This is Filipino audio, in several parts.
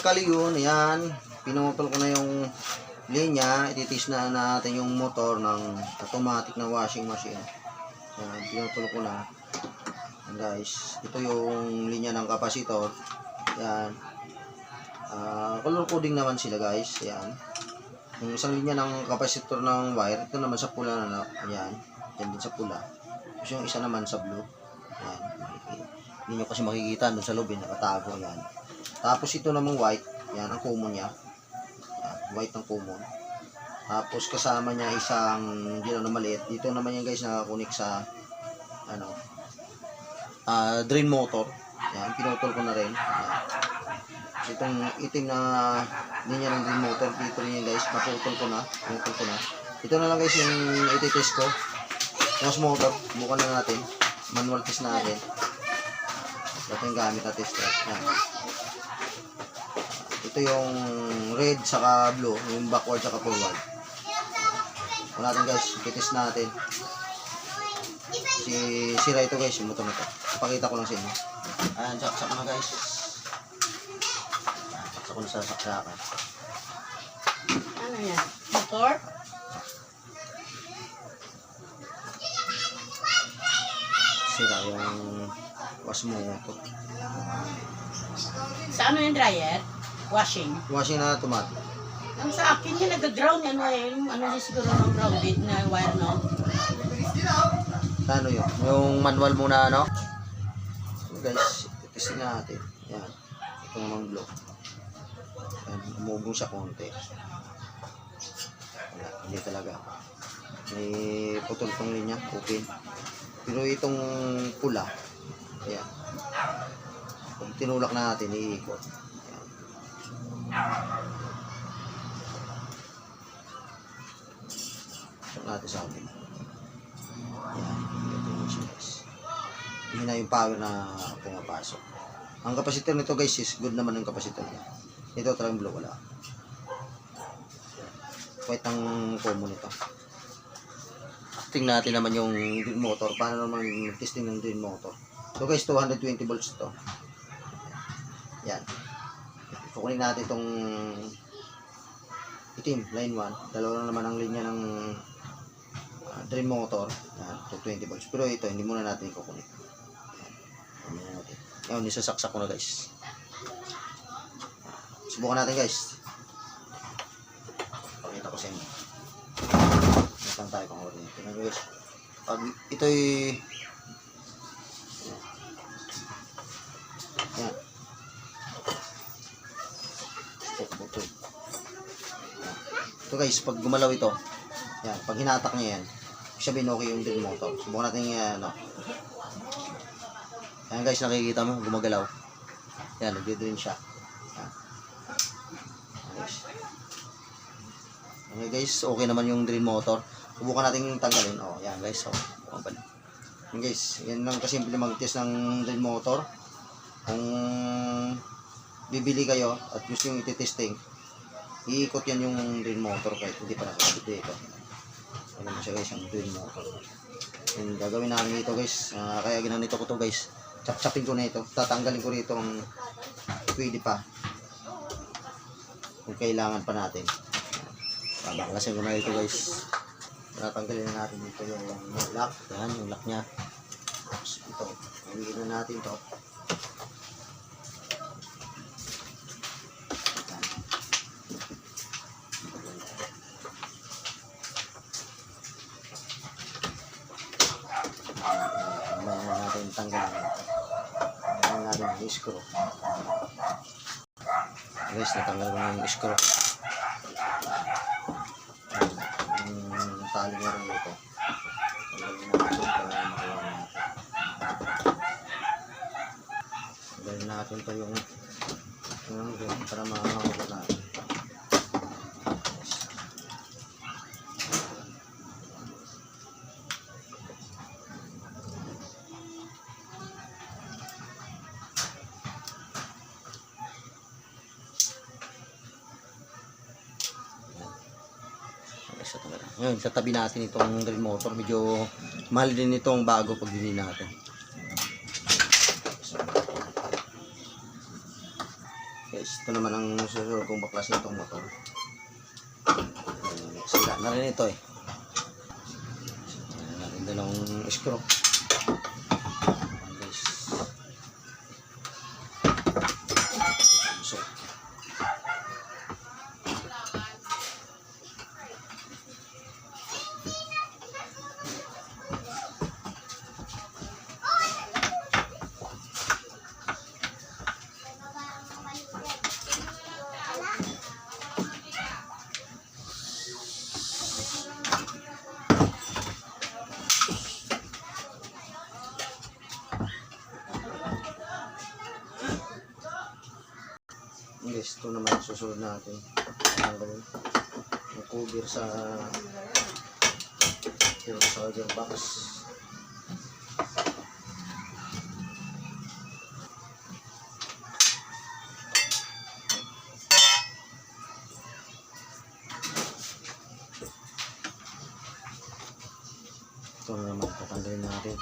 kaliyon, yan. Pinutol ko na yung linya. Ititis na natin yung motor ng automatic na washing machine. Yan, pinutol ko na. Yan guys, ito yung linya ng kapasitor. Yan. Ah, color coding naman sila guys. Yan. Yung isang linya ng kapasitor ng wire, ito naman sa pula na, yan. Yan din sa pula. Tapos yung isa naman sa blue. Yan. Hindi nyo kasi makikita doon sa loob, eh, nakatago yan. Tapos ito namang white, yan ang common niya. Yan, white ng common. Tapos kasama niya isang gino na maliit. Dito naman yan guys nakakunik sa ano ah drain motor. Yan, pinutol ko na rin. Yan. Itong itim na linya ng drain motor, dito rin yan guys, naputol ko na. Pinutol ko na. Ito na lang guys yung ititest ko. Yung motor, bukan na natin. Manual test natin. Ito yung gamit na tester. Yan. Ito yung red saka blue, yung backward saka forward. Ito natin guys, titest natin. Si sira ito guys, yung motor na to. Pakita ko lang sa inyo. Ayan, saksak na guys. Saksak ko na sa saksakan. Ano yan? Motor? Sira yung wash mo motor. Sa ano yung dryer? Washing. Washing na automatic. Ang sa akin yung nag-ground yan. eh, Yung ano yung siguro ng grounded na wire, no? Ano yun? Yung manual muna, ano? So guys, testing natin. Yan. Ito namang block. Yan, umubong siya konti. Wala, hindi talaga. May putol tong linya, open. Pero itong pula, yan. Pag tinulak natin, iikot. Yan. Check natin sa atin. Yan, ito yung size. Yun na yung power na pumapasok. Ang kapasitor nito guys is good naman yung kapasitor niya. Ito talagang blue wala. White ang common nito. Tingnan natin naman yung motor. Paano naman testing ng green motor. So guys, 220 volts to. Yan. Kukunin natin itong itim, line 1. Dalawa lang naman ang linya ng uh, drain motor. Yan, to 20 volts. Pero ito, hindi muna natin ikukunik. Yan. Natin. Yan, nisasaksak ko na guys. Subukan natin guys. Pakita ko sa inyo. Natang tayo pang order. Tingnan nyo guys. Pag ito'y Ito guys, pag gumalaw ito, yan, pag hinatak niya yan, sabihin okay yung drill motor. Subukan natin yan, ano. Yan guys, nakikita mo, gumagalaw. Yan, nagdi-drain siya. Yan. Guys. Okay guys, okay naman yung drain motor. Subukan natin yung tanggalin. Oh, yan guys, oh. Yan guys, yan lang kasimple mag-test ng drain motor. Kung bibili kayo at gusto yung ititesting, iikot yan yung drain motor kahit hindi pa nakakabit dito. Mo siya guys, yung drain motor. Yung gagawin namin ito guys, ah, kaya ginanito ko to guys. Chap-chapin ko na ito. Tatanggalin ko rito ang pwede pa. Kung kailangan pa natin. Babaklasin ko na ito guys. Tatanggalin na natin dito yung lock. Yan, yung lock niya. Ito, nalagyan na natin to. Na tanggalin. Bayan natin yung screw. Guys, natanggal ko na yung screw. Yung tali nga rin ito. Tanggalin natin para makuha natin. Tanggalin natin to yung yung para makakuha natin. Sa tabi. Ngayon, sa tabi natin itong drill motor. Medyo mahal din itong bago pag bili natin. Guys, Ito naman ang susunod kong baklas nitong motor. Sira na rin ito eh. Ayan dalawang screw. Yes, ito naman susunod natin. Ang gawin. Ang cover sa yung solder box. Ito na naman tatanggalin natin.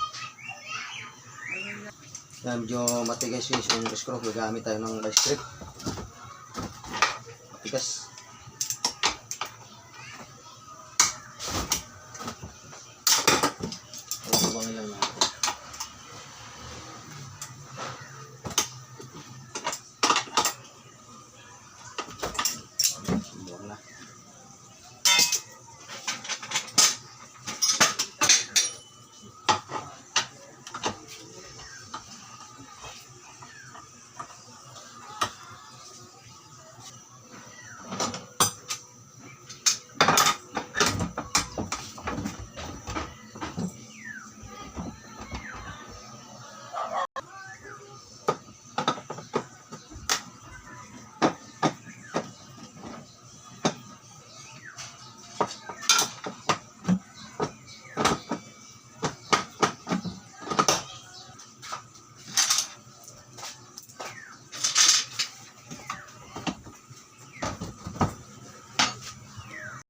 Medyo matigas yung screw. Gagamit tayo ng grip. Matigas.